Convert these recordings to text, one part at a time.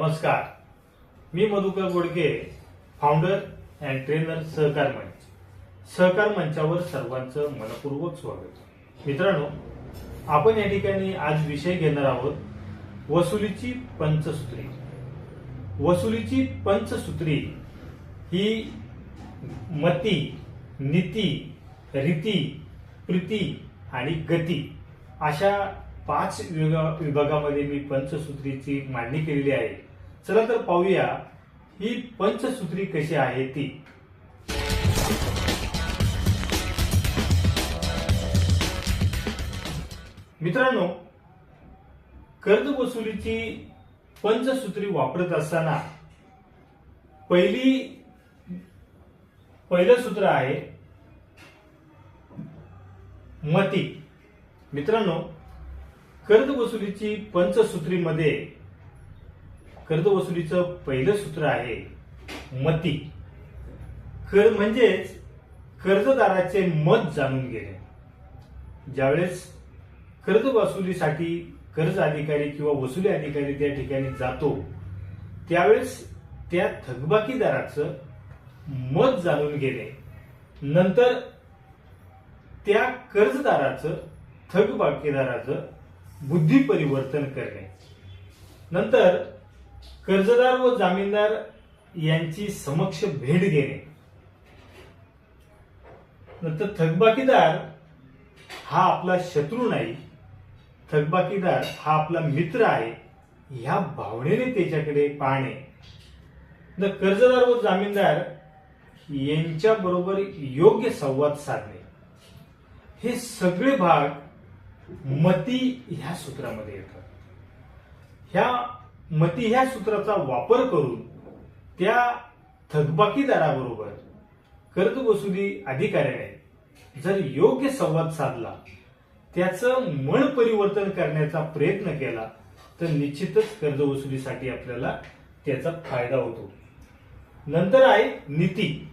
नमस्कार. मी Madhukar Godke founder and trainer Sahakar Manch. Sahakar मंचावर सर्वांचं मनपूर्वक स्वागत. मित्रांनो आपण या ठिकाणी आज विषय घेणार आहोत वसुलीची पंचसूत्री. वसुलीची पंचसूत्री ही मती नीती रीती प्रीती आणि गती अशा पाच विभागा- विभागामध्ये मी पंचसूत्रीची मांडणी केलेली आहे. चला तर पाहूया ही पंचसूत्री कशी आहे ती. मित्रांनो कर्ज वसुलीची पंचसूत्री वापरत असताना पहिली पहिलं सूत्र आहे मती. मित्रांनो कर्ज वसुलीची पंचसूत्रीमध्ये कर्ज वसुलीचं पहिलं सूत्र आहे मती. कर म्हणजेच कर्जदाराचे मत जाणून घेणे. ज्यावेळेस कर्ज वसुलीसाठी कर्ज अधिकारी किंवा वसुली अधिकारी त्या ठिकाणी जातो त्यावेळेस त्या थकबाकीदाराचं मत जाणून घेणे. नंतर त्या कर्जदाराचं थकबाकीदाराचं बुद्धी परिवर्तन करणे. नंतर कर्जदार व जामीनदार यांची समक्ष भेट घेणे. नंतर थकबाकीदार हा आपला शत्रू नाही. थकबाकीदार हा आपला मित्र आहे. ह्या भावनेने त्याच्याकडे पाहणे. न कर्जदार व जामीनदार यांच्याबरोबर योग्य संवाद साधणे. हे सगळे भाग मती ह्या सूत्रामध्ये येतात. ह्या मती ह्या सूत्राचा वापर करून त्या थकबाकीदाराबरोबर कर्ज वसुली अधिकाऱ्याने जर योग्य संवाद साधला त्याचं मन परिवर्तन करण्याचा प्रयत्न केला तर निश्चितच कर्ज वसुलीसाठी आपल्याला त्याचा फायदा होतो. नंतर आहे नीती.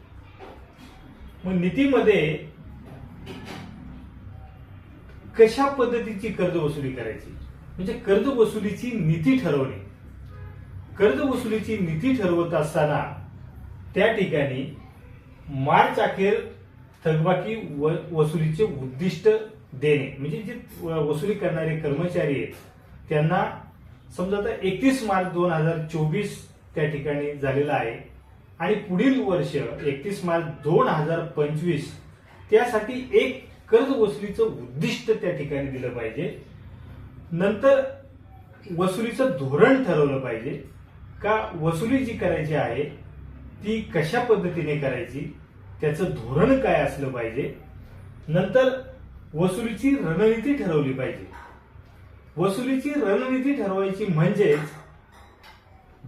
मग नीतीमध्ये कशा पद्धतीची कर्ज वसुली करायची? म्हणजे कर्ज वसुलीची नीती ठरवणे. कर्ज वसुलीची नीती ठरवत असताना त्या ठिकाणी मार्च अखेर थकबाकी व वसुलीचे उद्दिष्ट देणे म्हणजे जे व- वसुली करणारे कर्मचारी आहेत त्यांना समजा आता एकतीस मार्च दोन हजार चोवीस त्या ठिकाणी झालेला आहे आणि पुढील वर्ष एकतीस मार्च दोन हजार पंचवीस त्यासाठी एक कर्ज वसुलीचं उद्दिष्ट त्या ठिकाणी दिलं पाहिजे. नंतर वसुलीचं धोरण ठरवलं पाहिजे. का वसुली जी करायची आहे ती कशा पद्धतीने करायची त्याचं धोरण काय असलं पाहिजे नंतर वसुलीची रणनीती ठरवली पाहिजे. वसुलीची रणनीती ठरवायची म्हणजेच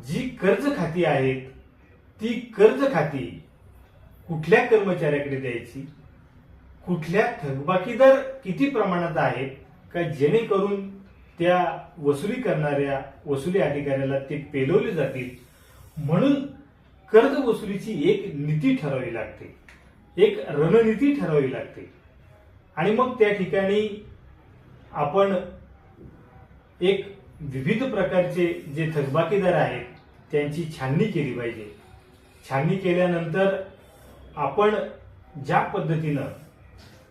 जी कर्ज खाती आहेत ती कर्ज खाती कुठल्या कर्मचाऱ्याकडे द्यायची कुठल्या थकबाकीदार किती प्रमाणात आहेत का जेणेकरून त्या वसुली करणाऱ्या वसुली अधिकाऱ्याला ते पेलवले जातील. म्हणून कर्ज वसुलीची एक नीती ठरवावी लागते. एक रणनीती ठरवावी लागते. आणि मग त्या ठिकाणी आपण एक विविध प्रकारचे जे थकबाकीदार आहेत त्यांची छाननी केली पाहिजे. छाननी केल्यानंतर आपण ज्या पद्धतीनं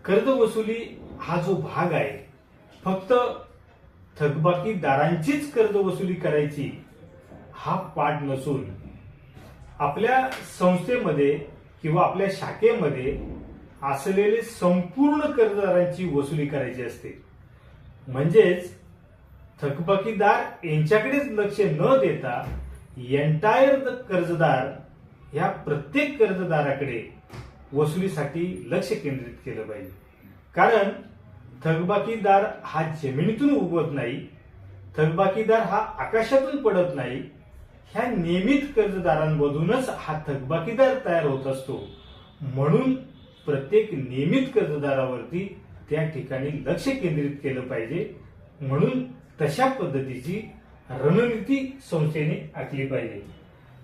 कर्ज वसुली हा जो भाग आहे फक्त थकबाकीदारांचीच कर्ज वसुली करायची हा पाठ नसून आपल्या संस्थेमध्ये किंवा आपल्या शाखेमध्ये असलेले संपूर्ण कर्जदारांची वसुली करायची असते. म्हणजेच थकबाकीदार यांच्याकडेच लक्ष न देता एंटायर कर्जदार ह्या प्रत्येक कर्जदाराकडे वसुलीसाठी लक्ष केंद्रित केलं पाहिजे. कारण थकबाकीदार हा जमिनीतून उगवत नाही थकबाकीदार हा आकाशातून पडत नाही. ह्या नियमित कर्जदारांमधूनच हा थकबाकीदार तयार होत असतो. म्हणून प्रत्येक नियमित कर्जदारावरती त्या ठिकाणी लक्ष केंद्रित केलं पाहिजे. म्हणून तशा पद्धतीची रणनीती संस्थेने आखली पाहिजे.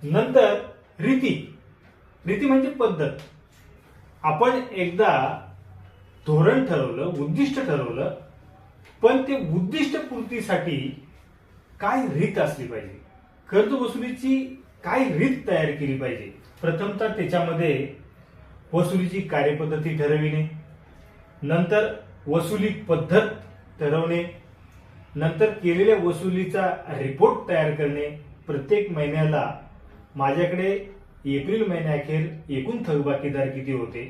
नंतर रीती. रीती म्हणजे पद्धत. आपण एकदा धोरण ठरवलं उद्दिष्ट ठरवलं पण ते उद्दिष्ट पूर्तीसाठी काय रीत असली पाहिजे? कर्ज वसुलीची काय रीत तयार केली पाहिजे? प्रथमतः त्याच्यामध्ये वसुलीची कार्यपद्धती ठरविणे नंतर वसुली पद्धत ठरवणे नंतर केलेल्या वसुलीचा रिपोर्ट तयार करणे. प्रत्येक महिन्याला माझ्याकडे एप्रिल महिन्याखेर एकूण थकबाकीदार किती होते?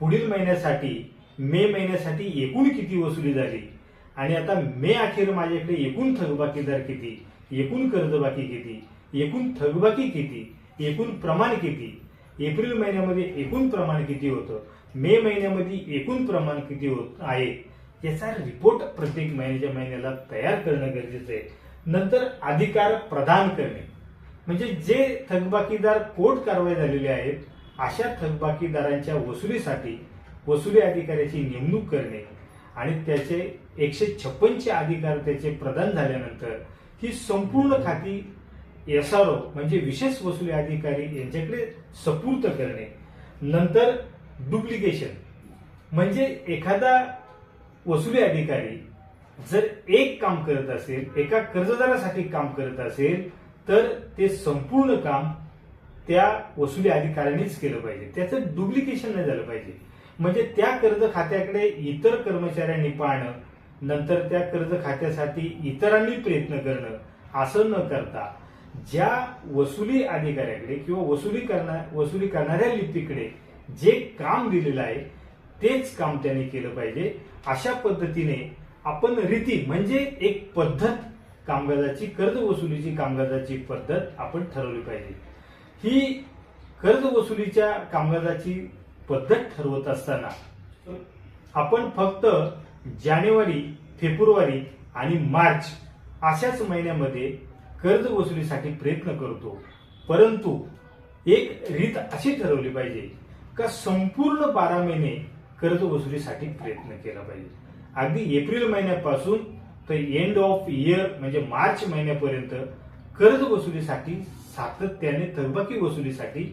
पुढील महिन्यासाठी मे महिन्यासाठी एकूण किती वसुली झाली? आणि आता मे अखेर माझ्याकडे एकूण थकबाकीदार किती? एकूण कर्जबाकी किती? एकूण थकबाकी किती? एकूण प्रमाण किती? एप्रिल महिन्यामध्ये एकूण प्रमाण किती होतं? मे महिन्यामध्ये एकूण प्रमाण किती होत आहे? याचा रिपोर्ट प्रत्येक महिन्याच्या महिन्याला तयार करणं गरजेचं आहे. नंतर अधिकार प्रदान करणे. म्हणजे जे थकबाकीदार कोर्ट कारवाई झालेले आहेत अशा थकबाकीदारांच्या वसुलीसाठी वसुली अधिकाऱ्याची नेमणूक करणे आणि त्याचे एकशे छप्पनचे अधिकार त्याचे प्रदान झाल्यानंतर ही संपूर्ण खाती एस आर ओ म्हणजे विशेष वसुली अधिकारी यांच्याकडे सपूर्त करणे. नंतर डुप्लिकेशन म्हणजे एखादा वसुली अधिकारी जर एक काम करत असेल एका कर्जदारासाठी काम करत असेल तर ते संपूर्ण काम त्या वसुली अधिकाऱ्यांनीच केलं पाहिजे. त्याचं डुप्लिकेशन नाही झालं पाहिजे. म्हणजे त्या कर्ज खात्याकडे इतर कर्मचाऱ्यांनी पाहणं नंतर त्या कर्ज खात्यासाठी इतरांनी प्रयत्न करणं असं न करता ज्या वसुली अधिकाऱ्याकडे किंवा वसुली करणार वसुली करणाऱ्या लिपीकडे जे काम दिलेलं आहे तेच काम त्याने केलं पाहिजे. अशा पद्धतीने आपण रीती म्हणजे एक पद्धत कामकाजाची कर्ज वसुलीची कामकाजाची पद्धत आपण ठरवली पाहिजे. ही कर्ज वसुलीच्या कामकाजाची पद्धत ठरवत असताना. आपण फक्त जानेवारी फेब्रुवारी आणि मार्च अशाच महिन्यामध्ये कर्ज वसुलीसाठी प्रयत्न करतो. परंतु एक रीत अशी ठरवली पाहिजे का संपूर्ण बारा महिने कर्ज वसुलीसाठी प्रयत्न केला पाहिजे. अगदी एप्रिल महिन्यापासून तर एंड ऑफ इयर म्हणजे मार्च महिन्यापर्यंत कर्ज वसुलीसाठी सातत्याने थकबाकी वसुलीसाठी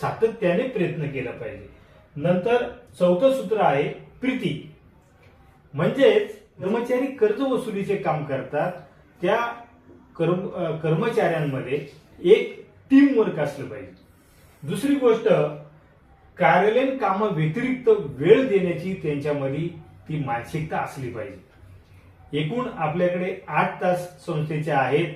सातत्याने प्रयत्न केला पाहिजे. नंतर चौथं सूत्र आहे प्रीती. म्हणजेच कर्मचारी कर्ज वसुलीचे काम करतात. त्या कर्म कर्मचाऱ्यांमध्ये एक टीम वर्क असलं पाहिजे. दुसरी गोष्ट कार्यालयीन कामा व्यतिरिक्त वेळ देण्याची त्यांच्यामध्ये ती मानसिकता असली पाहिजे. एकूण आपल्याकडे आठ तास संस्थेचे आहेत.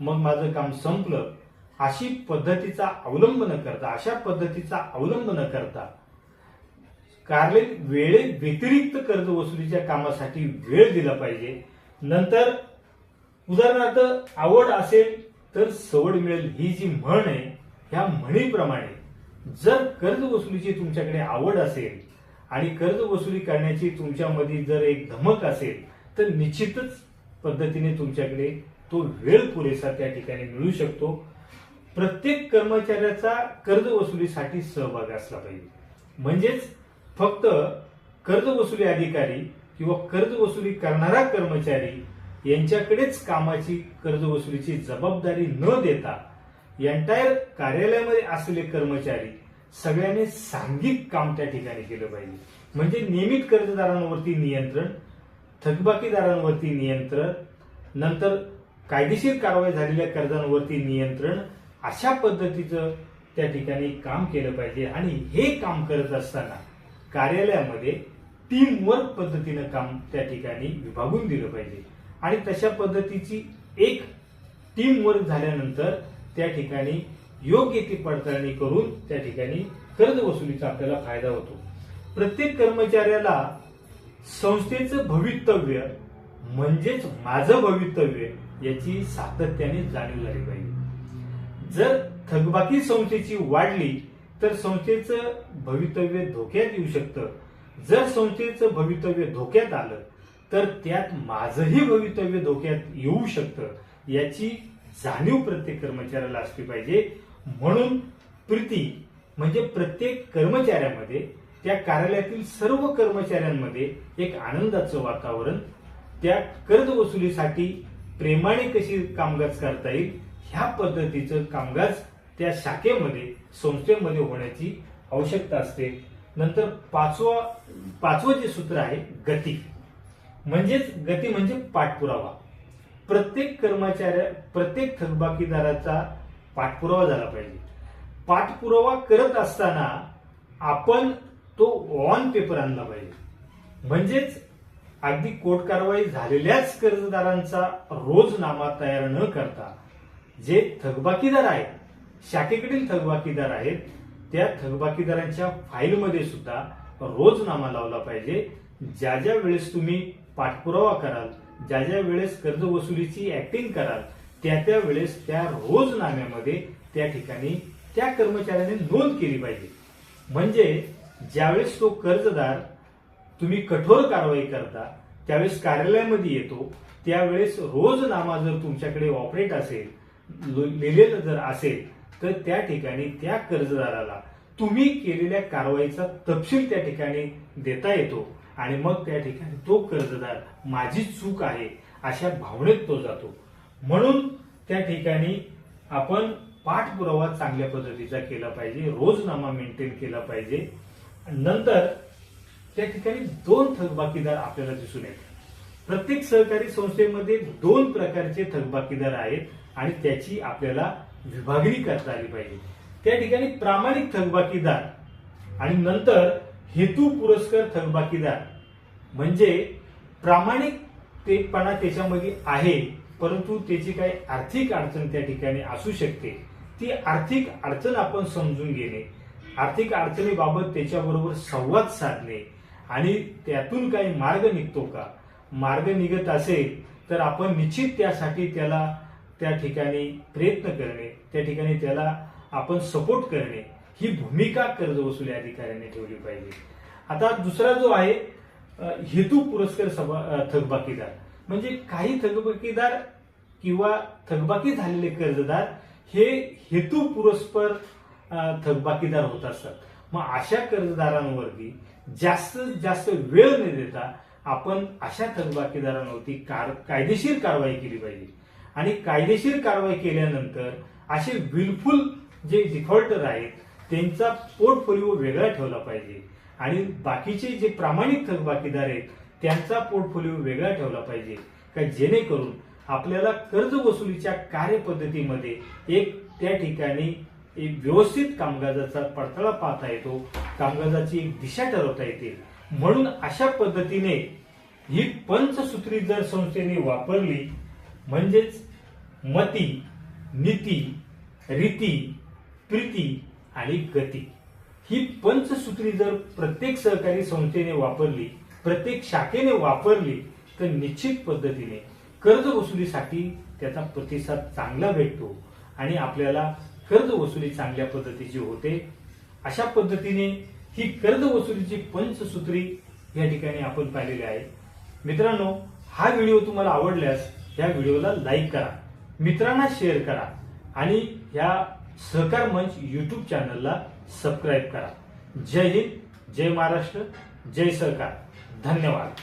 मग माझं काम संपलं. अशी पद्धतीचा अवलंब न करता अशा पद्धतीचा अवलंब न करता कार्यालयीन वेळे व्यतिरिक्त कर्ज वसुलीच्या कामासाठी वेळ दिला पाहिजे. नंतर उदाहरणार्थ आवड असेल तर सवड मिळेल ही जी म्हण आहे ह्या म्हणीप्रमाणे जर कर्ज वसुलीची तुमच्याकडे आवड असेल आणि कर्ज वसुली करण्याची तुमच्यामध्ये जर एक धमक असेल तर निश्चितच पद्धतीने तुमच्याकडे तो वेळ पुरेसा त्या ठिकाणी मिळू शकतो. प्रत्येक कर्मचाऱ्याचा कर्ज वसुलीसाठी सहभाग असला पाहिजे. म्हणजेच फक्त कर्ज वसुली अधिकारी किंवा कर्ज वसुली करणारा कर्मचारी यांच्याकडेच कामाची कर्ज वसुलीची जबाबदारी न देता एंटायर कार्यालयामध्ये असलेले कर्मचारी सगळ्यांनी सांघिक काम त्या ठिकाणी केलं पाहिजे. म्हणजे नियमित कर्जदारांवरती नियंत्रण थकबाकीदारांवरती नियंत्रण नंतर कायदेशीर कारवाई झालेल्या कर्जांवरती नियंत्रण अशा पद्धतीचं त्या ठिकाणी काम केलं पाहिजे आणि हे काम करत असताना कार्यालयामध्ये टीम वर्क पद्धतीनं काम त्या ठिकाणी विभागून दिलं पाहिजे. आणि तशा पद्धतीची एक टीम वर्क झाल्यानंतर त्या ठिकाणी योग्य ती पडताळणी करून त्या ठिकाणी कर्ज वसुलीचा आपल्याला फायदा होतो. प्रत्येक कर्मचाऱ्याला संस्थेचं भवितव्य म्हणजेच माझं भवितव्य याची सातत्याने जाणीव झाली पाहिजे. जर थकबाकी संस्थेची वाढली तर संस्थेचं भवितव्य धोक्यात येऊ शकतं. जर संस्थेचं भवितव्य धोक्यात आलं तर त्यात माझंही भवितव्य धोक्यात येऊ शकतं. याची जाणीव प्रत्येक कर्मचाऱ्याला असली पाहिजे. म्हणून प्रीती म्हणजे प्रत्येक कर्मचाऱ्यामध्ये त्या कार्यालयातील सर्व कर्मचाऱ्यांमध्ये एक आनंदाचं वातावरण त्या कर्ज वसुलीसाठी प्रेमाने कशी कामकाज करता येईल ह्या पद्धतीचं कामकाज त्या शाखेमध्ये संस्थेमध्ये होण्याची आवश्यकता असते. नंतर पाचवा पाचवं जे सूत्र आहे गती. म्हणजेच गती म्हणजे पाठपुरावा. प्रत्येक कर्मचाऱ्या प्रत्येक थकबाकीदाराचा पाठपुरावा झाला पाहिजे. पाठपुरावा करत असताना आपण तो ऑन पेपर आणला पाहिजे. म्हणजेच अगदी कोर्ट कारवाई झालेल्याच कर्जदारांचा रोजनामा तयार न करता जे थकबाकीदार आहेत शाखेकडील थकबाकीदार आहेत त्या थकबाकीदारांच्या फाईलमध्ये सुद्धा रोज नामा लावला पाहिजे. ज्या ज्या वेळेस तुम्ही पाठपुरावा कराल ज्या ज्या वेळेस कर्ज वसुलीची ऍक्टिंग कराल त्या त्या वेळेस त्या रोजनाम्यामध्ये त्या ठिकाणी त्या कर्मचाऱ्याने नोंद केली पाहिजे. म्हणजे ज्यावेळेस तो कर्जदार तुम्ही कठोर कारवाई करता त्यावेळेस कार्यालयामध्ये येतो त्यावेळेस रोजनामा जर तुमच्याकडे ऑपरेट असेल लिहिलेलं जर असेल तर त्या ठिकाणी त्या कर्जदाराला तुम्ही केलेल्या कारवाईचा तपशील त्या ठिकाणी देता येतो. आणि मग त्या ठिकाणी तो कर्जदार माझी चूक आहे अशा भावनेत तो जातो. म्हणून त्या ठिकाणी आपण पाठपुरावा चांगल्या पद्धतीचा केला पाहिजे रोजनामा मेंटेन केला पाहिजे. नंतर त्या ठिकाणी दोन थकबाकीदार आपल्याला दिसून येतात. प्रत्येक सहकारी संस्थेमध्ये दोन प्रकारचे थकबाकीदार आहेत. आणि त्याची आपल्याला विभागणी करता आली पाहिजे. त्या ठिकाणी प्रामाणिक थकबाकीदार आणि नंतर हेतू पुरस्कार थकबाकीदार म्हणजे प्रामाणिकतेपणा त्याच्यामध्ये आहे परंतु त्याची काही आर्थिक अडचण त्या ठिकाणी असू शकते. ती आर्थिक अडचण आपण समजून घेणे आर्थिक अडचणीबाबत त्याच्याबरोबर संवाद साधणे आणि त्यातून काही मार्ग निघतो का? मार्ग निघत असेल तर आपण निश्चित त्यासाठी त्याला त्या ठिकाणी प्रयत्न करणे त्या ठिकाणी त्याला आपण सपोर्ट करणे ही भूमिका कर्ज वसुली अधिकाऱ्यांनी ठेवली पाहिजे. आता दुसरा जो आहे हेतू पुरस्कार सभा थकबाकीदार. म्हणजे काही थकबाकीदार किंवा थकबाकी झालेले कर्जदार हे हेतू पुरस्पर थकबाकीदार होत असतात. मग अशा कर्जदारांवरती जास्तीत जास्त वेळ न देता आपण अशा थकबाकीदारांवरती कार- कायदेशीर कारवाई केली पाहिजे. आणि कायदेशीर कारवाई केल्यानंतर असे विलफुल जे डिफॉल्टर आहेत त्यांचा पोर्टफोलिओ वेगळा ठेवला पाहिजे. आणि बाकीचे जे प्रामाणिक थकबाकीदार आहेत त्यांचा पोर्टफोलिओ वेगळा ठेवला पाहिजे. का जेणेकरून आपल्याला कर्ज वसुलीच्या कार्यपद्धतीमध्ये एक त्या ठिकाणी एक व्यवस्थित कामकाजाचा पडताळा पाहता येतो कामकाजाची एक दिशा ठरवता येते. म्हणून अशा पद्धतीने ही पंचसूत्री जर संस्थेने वापरली म्हणजेच मती नीती रीती प्रीती आणि गती. ही पंचसूत्री जर प्रत्येक सहकारी संस्थेने वापरली प्रत्येक शाखेने वापरली तर निश्चित पद्धतीने कर्ज वसुलीसाठी त्याचा प्रतिसाद चांगला भेटतो आणि आपल्याला कर्ज वसुली चांगल्या पद्धतीची होते. अशा पद्धतीने ही कर्ज वसुलीची पंचसूत्री या ठिकाणी आपण पाहिलेली आहे. मित्रांनो हा व्हिडिओ तुम्हाला आवडल्यास या व्हिडिओला लाईक करा. मित्रांना शेअर करा आणि ह्या सहकार मंच युट्यूब चॅनलला सबस्क्राईब करा. जय हिंद जय महाराष्ट्र जय सहकार. धन्यवाद.